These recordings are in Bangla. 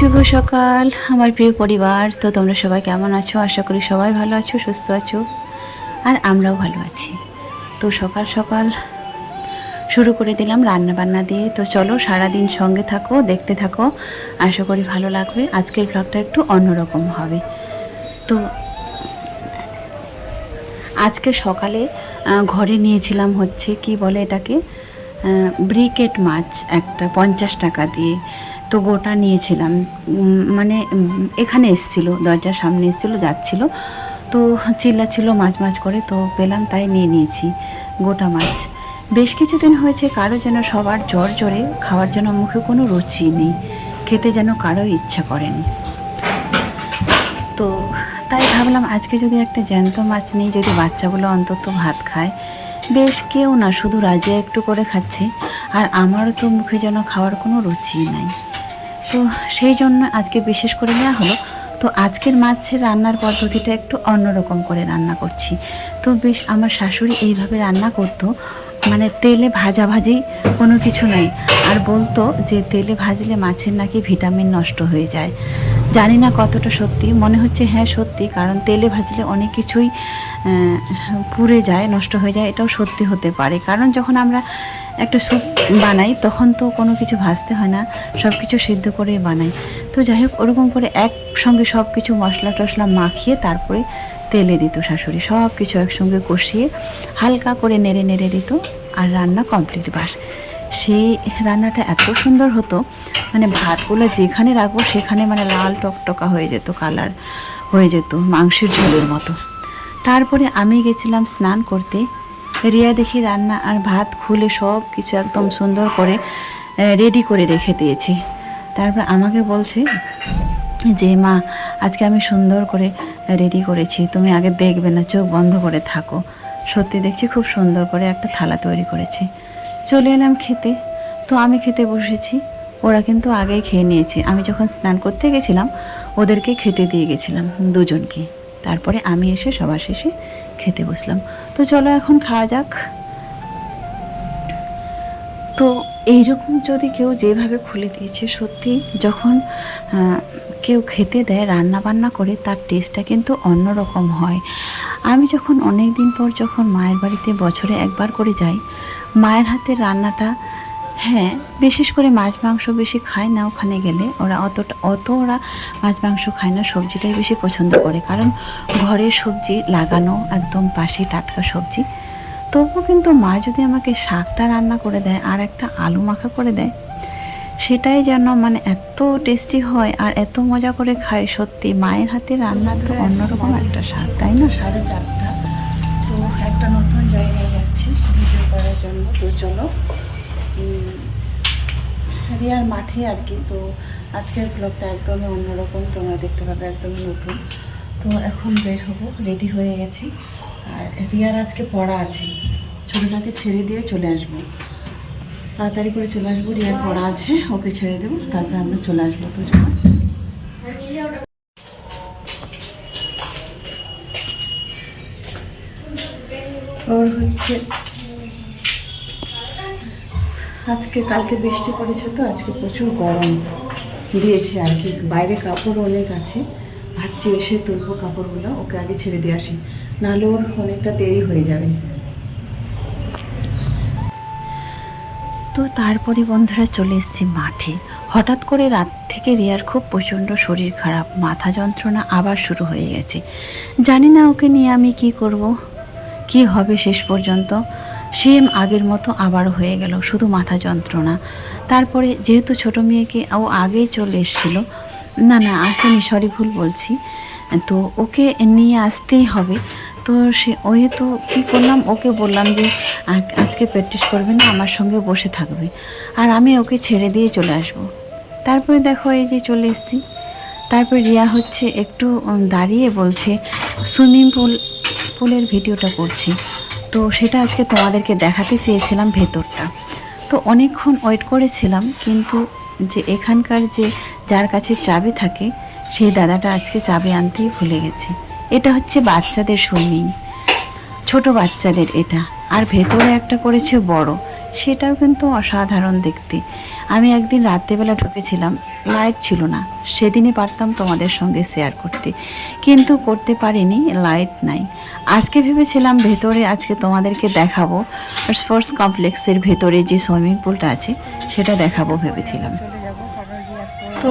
সকাল, আমার প্রিয় পরিবার। তো তোমরা সবাই কেমন আছো? আশা করি সবাই ভালো আছো, সুস্থ আছো, আর আমরাও ভালো আছি। তো সকাল সকাল শুরু করে দিলাম রান্না বান্না দিয়ে। তো চলো সারাদিন সঙ্গে থাকো, দেখতে থাকো। আশা করি ভালো লাগবে। আজকের ব্লগটা একটু অন্যরকম হবে। তো আজকে সকালে ঘরে নিয়েছিলাম হচ্ছে, কি বলে এটাকে? ব্রিকেট মাছ একটা পঞ্চাশ টাকা দিয়ে। তো গোটা নিয়েছিলাম। মানে এখানে এসছিল, দরজার সামনে এসছিল, যাচ্ছিল। তো চিল্লা ছিল মাছ মাছ করে, তো পেলাম, তাই নিয়ে নিয়েছি গোটা মাছ। বেশ কিছুদিন হয়েছে, কারও যেন সবার জ্বর জ্বরে, খাওয়ার জন্য মুখে কোনো রুচি নেই, খেতে যেন কারও ইচ্ছা করেনি। তো তাই ভাবলাম, আজকে যদি একটা জ্যান্ত মাছ নিই, যদি বাচ্চাগুলো অন্তত ভাত খায়, বেশ কেউ না, শুধু রাজিয়া একটু করে খাচ্ছে, আর আমারও তো মুখে যেন খাওয়ার কোনো রুচি নাই। তো সেই জন্য আজকে বিশেষ করে নেওয়া হলো। তো আজকের মাছের রান্নার পদ্ধতিটা একটু অন্যরকম করে রান্না করছি। তো বেশ আমার শাশুড়ি এইভাবে রান্না করতো মানে তেলে ভাজা ভাজি কোনো কিছু নাই। আর বলতো যে তেলে ভাজলে মাছের নাকি ভিটামিন নষ্ট হয়ে যায়। জানি না কতটা সত্যি, মনে হচ্ছে হ্যাঁ সত্যি, কারণ তেলে ভাজলে অনেক কিছুই পুড়ে যায়, নষ্ট হয়ে যায়, এটাও সত্যি হতে পারে। কারণ যখন আমরা একটা স্যুপ বানাই, তখন তো কোনো কিছু ভাজতে হয় না সব কিছু সিদ্ধ করে বানাই। তো যাই হোক, ওরকম করে একসঙ্গে সব কিছু মশলা টশলা মাখিয়ে তারপরে তেলে দিত শাশুড়ি সব কিছু একসঙ্গে কষিয়ে হালকা করে নেড়ে নেড়ে দিত, আর রান্না কমপ্লিট বাস। সেই রান্নাটা এত সুন্দর হতো মানে ভাতগুলো যেখানে রাখব সেখানে মানে লাল টকটকা হয়ে যেত, কালার হয়ে যেত, মাংসের ঝোলের মতো। তারপরে আমি গেছিলাম স্নান করতে। রিয়া দেখি রান্না আর ভাত খুলে সব কিছু একদম সুন্দর করে রেডি করে রেখে দিয়েছি। তারপর আমাকে বলছে যে, মা, আজকে আমি সুন্দর করে রেডি করেছি, তুমি আগে দেখবে না, চোখ বন্ধ করে থাকো। সত্যি দেখছি খুব সুন্দর করে একটা থালা তৈরি করেছি। চলে এলাম খেতে। তো আমি খেতে বসেছি। ওরা কিন্তু আগেই খেয়ে নিয়েছি। আমি যখন স্নান করতে গেছিলাম, ওদেরকে খেতে দিয়ে গেছিলাম দুজনকে। তারপরে আমি এসে সবার শেষে খেতে বসলাম। তো চলো এখন খাওয়া যাক। তো এইরকম যদি কেউ যেভাবে খুলে দিয়েছে, সত্যি যখন কেউ খেতে দেয় রান্না বান্না করে, তার টেস্টটা কিন্তু অন্যরকম হয়। আমি যখন অনেক দিন পর যখন মায়ের বাড়িতে বছরে একবার করে যাই, মায়ের হাতের রান্নাটা হ্যাঁ বিশেষ করে মাছ মাংস বেশি খায় না ওখানে গেলে, ওরা অতটা, অত ওরা মাছ মাংস খায় না, সবজিটাই বেশি পছন্দ করে। কারণ ঘরের সবজি, লাগানো একদম পাশে টাটকা সবজি। তবুও কিন্তু মা যদি আমাকে শাকটা রান্না করে দেয় আর একটা আলু মাখা করে দেয় সেটাই যেন মানে এত টেস্টি হয় আর এত মজা করে খায়, সত্যি মায়ের হাতে রান্না তো অন্যরকম একটা স্বাদ, তাই না? সাড়ে চারটা। তো একটা নতুন জায়গায় যাচ্ছি ভিডিও করার জন্য। তো চলো রিয়ার মাঠে আর কি। তো আজকের ব্লগটা একদমই অন্যরকম, তোমরা দেখতে পাবে একদমই নতুন। তো এখন বের হব রেডি হয়ে গেছি। আর রিয়ার আজকে পড়া আছে ছোটোটাকে ছেড়ে দিয়ে চলে আসব। তাড়াতাড়ি করে চলে আসব, রিয়ার পড়া আছে, ওকে ছেড়ে দেবো, তারপরে আমরা চলে আসব তো ওর হচ্ছে আজকে, কালকে বৃষ্টি পড়েছে তো, আজকে প্রচুর গরম। দিয়েছে আর কি, বাইরে কাপড় অনেক আছে, ভাবছি এসে তুলবো কাপড়গুলো, ওকে আগে ছেড়ে দিয়ে আসি। নাহলে ওর অনেকটা দেরি হয়ে যাবে। তো তারপরে বন্ধুরা চলে এসেছি মাঠে। হঠাৎ করে রাত থেকে রিয়ার খুব প্রচণ্ড শরীর খারাপ, মাথা যন্ত্রণা আবার শুরু হয়ে গেছে। জানি না ওকে নিয়ে আমি কি করব, কি হবে শেষ পর্যন্ত। সেম আগের মতো আবার হয়ে গেল, শুধু মাথা যন্ত্রণা। তারপরে যেহেতু ছোট মেয়েকে ও আগেই চলে এসেছিল, না না, আসেনি, সরি, ভুল বলছি। তো ওকে নিয়ে আসতেই হবে। তো সে, ওই তো কী করলাম? ওকে বললাম যে আজকে প্র্যাকটিস করবে না, আমার সঙ্গে বসে থাকবে। আর আমি ওকে ছেড়ে দিয়ে চলে আসব। তারপরে দেখো এই যে চলে এসেছি। তারপর রিয়া হচ্ছে একটু দাঁড়িয়ে বলছে, সুইমিং পুল, পুলের ভিডিওটা করছি। তো সেটা আজকে তোমাদেরকে দেখাতে চেয়েছিলাম ভেতরটা। তো অনেকক্ষণ ওয়েট করেছিলাম, কিন্তু যে এখানকার যে, যার কাছে চাবি থাকে, সেই দাদাটা আজকে চাবি আনতেই ভুলে গেছে। এটা হচ্ছে বাচ্চাদের সুইমিং। ছোট বাচ্চাদের এটা। আর ভেতরে একটা করেছে বড়। সেটাও কিন্তু অসাধারণ দেখতে। আমি একদিন রাত্রেবেলা ঢুকেছিলাম, লাইট ছিল না। সেদিনই পারতাম তোমাদের সঙ্গে শেয়ার করতে। কিন্তু করতে পারিনি, লাইট নাই। আজকে ভেবেছিলাম ভেতরে, আজকে তোমাদেরকে দেখাবো। স্পোর্টস কমপ্লেক্সের ভেতরে যে সুইমিং পুলটা আছে, সেটা দেখাবো ভেবেছিলাম। তো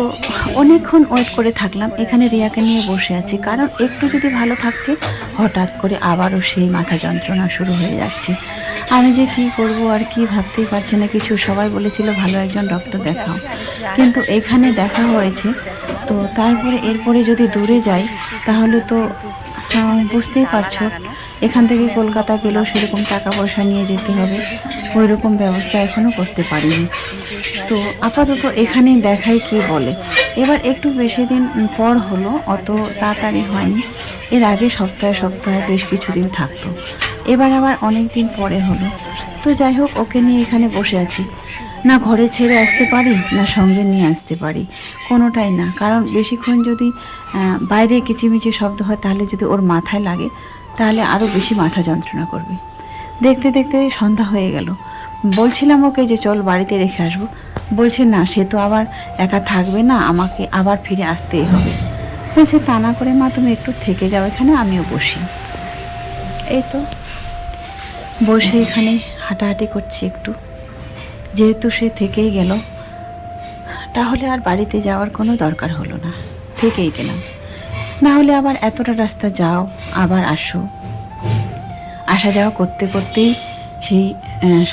অনেকক্ষণ ওয়েট করে থাকলাম। এখানে রিয়াকে নিয়ে বসে আছি। কারণ একটু যদি ভালো থাকছে, হঠাৎ করে আবারও সেই মাথা যন্ত্রণা শুরু হয়ে যাচ্ছে। আমি যে কি করব আর কি ভাবতেই পারছি না। কিছু সবাই বলেছিল, ভালো একজন ডক্টর দেখাও। কিন্তু এখানে দেখা হয়েছে, তো তারপরে এরপরে যদি দূরে যাই, তাহলে তো বুঝতেই পারছ, এখান থেকে কলকাতা গেলেও সেরকম টাকা পয়সা নিয়ে যেতে হবে। ওই রকম ব্যবস্থা এখনও করতে পারিনি। তো আপাতত এখানেই দেখাই কি বলে। এবার একটু বেশি দিন পর হলো, অত তাড়াতাড়ি হয়নি। এর আগে সপ্তাহে সপ্তাহে বেশ কিছুদিন থাকতো। এবার আবার অনেক দিন পরে হলো। তো যাই হোক, ওকে নিয়ে এখানে বসে আছি। না ঘরে ছেড়ে আসতে পারি, না সঙ্গে নিয়ে আসতে পারি, কোনোটাই না। কারণ বেশিক্ষণ যদি বাইরে কিচিমিচি শব্দ হয়, তাহলে যদি ওর মাথায় লাগে, তাহলে আরও বেশি মাথা যন্ত্রণা করবে। দেখতে দেখতে সন্ধ্যা হয়ে গেল। বলছিলাম ওকে যে চল বাড়িতে রেখে আসব। বলছে, না, সে তো আবার একা থাকবে না, আমাকে আবার ফিরে আসতেই হবে। বলছে, তা না করে, মা, তুমি একটু থেকে যাও এখানে, আমিও বসি। এই তো, বসে এখানে হাঁটাহাঁটি করছি একটু। যেহেতু সে থেকেই গেল, তাহলে আর বাড়িতে যাওয়ার কোনো দরকার হলো না, থেকেই গেলাম। না হলে আবার এতটা রাস্তা যাও, আবার আসো। আসা যাওয়া করতে করতেই সেই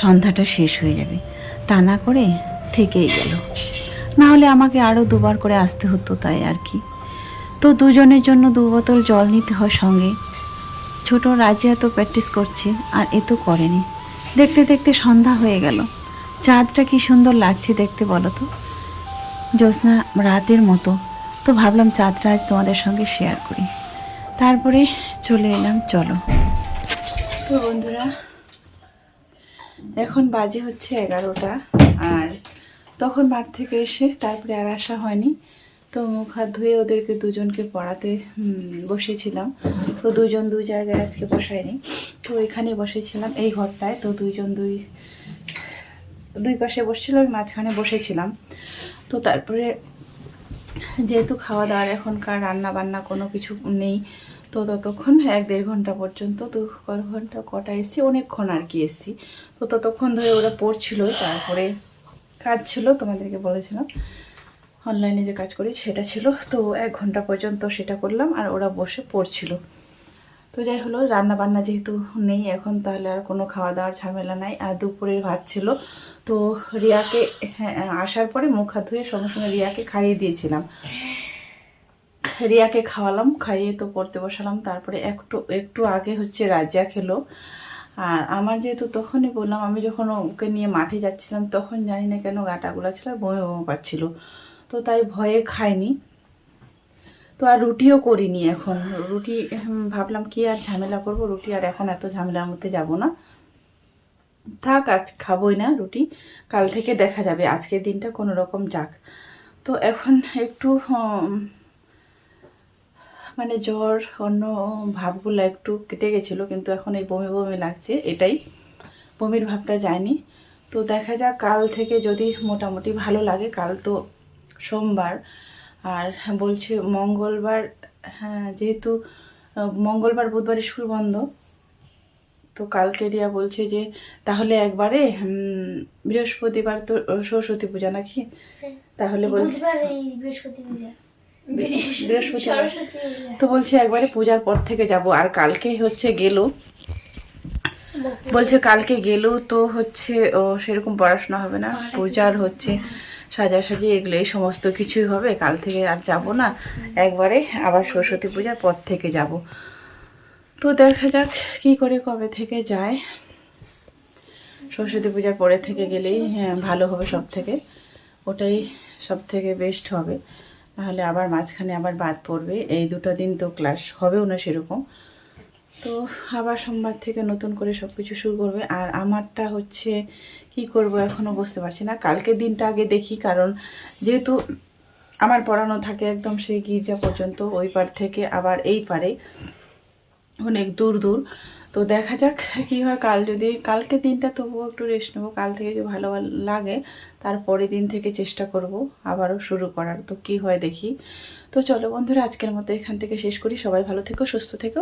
সন্ধ্যাটা শেষ হয়ে যাবে। তা না করে থেকেই গেল। না হলে আমাকে আরও দুবার করে আসতে হতো তাই আর কি। তো দুজনের জন্য দু বোতল জল নিতে হয় সঙ্গে। ছোট রাজিয়া তো প্র্যাকটিস করছে, আর এ তো করেনি। দেখতে দেখতে সন্ধ্যা হয়ে গেল। চাঁদটা কি সুন্দর লাগছে দেখতে বলো তো। জ্যোৎস্না রাতের মতো। তো ভাবলাম চাঁদটা আজ তোমাদের সঙ্গে শেয়ার করি। তারপরে চলে এলাম, চলো। তো বন্ধুরা, এখন বাজে হচ্ছে এগারোটা, আর তখন মাঠ থেকে এসে তারপরে আর আসা হয়নি। তো মুখ হাত ধুয়ে ওদেরকে দুজনকে পড়াতে বসেছিলাম। তো দুজন দুই জায়গায় আজকে বসায়নি। তো এখানে বসেছিলাম এই ঘরটায়। তো দুইজন দুই দুই পাশে বসছিল আমি মাঝখানে বসেছিলাম। তো তারপরে যেহেতু খাওয়া দাওয়ার এখনকার রান্না বান্না কোনো কিছু নেই, তো ততক্ষণ এক দেড় ঘণ্টা পর্যন্ত দু ঘণ্টা কটা এসছি, অনেকক্ষণ আর কি এসছি। তো ততক্ষণ ধরে ওরা পড়ছিল, তারপরে কাজ ছিল, তোমাদেরকে বলেছিলাম। অনলাইনে যে কাজ করি, সেটা ছিল। তো এক ঘণ্টা পর্যন্ত সেটা করলাম আর ওরা বসে পড়ছিল। তো যাই হলো রান্না বান্না যেহেতু নেই এখন, তাহলে আর কোনো খাওয়া দাওয়ার ঝামেলা নাই। আর দুপুরের ভাত ছিল। তো রিয়াকে হ্যাঁ আসার পরে মুখ হাত ধুয়ে সঙ্গে সঙ্গে রিয়াকে খাইয়ে দিয়েছিলাম। রিয়াকে খাওয়ালাম, খাইয়ে তো পড়তে বসালাম। তারপরে একটু একটু আগে হচ্ছে রাজা খেলো। আর আমার যেহেতু তখনই বললাম, আমি যখন ওকে নিয়ে মাঠে যাচ্ছিলাম, তখন জানি না কেন গাটাগুলা ছিল আর বমি বমি পাচ্ছিল। তো তাই ভয়ে খাইনি। তো আর রুটিও করিনি এখন। রুটি ভাবলাম কি আর ঝামেলা করব? রুটি আর এখন এত ঝামেলার মধ্যে যাব না। থাক, আজ খাবোই না রুটি। কাল থেকে দেখা যাবে, আজকের দিনটা কোনো রকম যাক। তো এখন একটু মানে জ্বর অন্য ভাবগুলো একটু কেটে গেছিল কিন্তু এখন এই বমি বমি লাগছে এটাই। বমির ভাবটা যায়নি। তো দেখা যাক কাল থেকে যদি মোটামুটি ভালো লাগে কাল তো সোমবার। আর বলছে মঙ্গলবার হ্যাঁ যেহেতু মঙ্গলবার বুধবার স্কুল বন্ধ তো কালকে রিয়া বলছে যে তাহলে একবারে বৃহস্পতিবার তো সরস্বতী পূজা নাকি? তাহলে বলছে বৃহস্পতি পূজা। বৃহস্পতিবার। তো বলছে একবারে পূজার পর থেকে যাব আর কালকে হচ্ছে গেল। বলছে কালকে গেলেও তো হচ্ছে ও সেরকম পড়াশোনা হবে না পূজার হচ্ছে সাজাসাজি এগুলো এই সমস্ত কিছুই হবে কাল থেকে আর যাব না। একবারে আবার সরস্বতী পূজার পর থেকে যাব। তো দেখা যাক কি করে কবে থেকে যায়। সরস্বতী পূজার পরে থেকে গেলেই হ্যাঁ ভালো হবে সব থেকে ওটাই সব থেকে বেস্ট হবে। নাহলে আবার মাঝখানে আবার বাদ পড়বে। এই দুটো দিন তো ক্লাস হবেও না সেরকম। তো আবার সোমবার থেকে নতুন করে সব কিছু শুরু করবে। আর আমারটা হচ্ছে, কি করব এখনও বুঝতে পারছি না। কালকের দিনটা আগে দেখি, কারণ যেহেতু আমার পড়ানো থাকে একদম সেই গির্জা পর্যন্ত, ওই পার থেকে আবার এই পারে। অনেক দূর দূর। তো দেখা যাক কী হয়, কাল যদি, কালকে দিনটা তবুও একটু রেস্ট নেব, কাল থেকে যদি ভালো লাগে তারপরের দিন থেকে চেষ্টা করব আবারও শুরু করার। তো কি হয় দেখি। তো চলো বন্ধুরা, আজকের মতো এখান থেকে শেষ করি। সবাই ভালো থেকো, সুস্থ থেকো।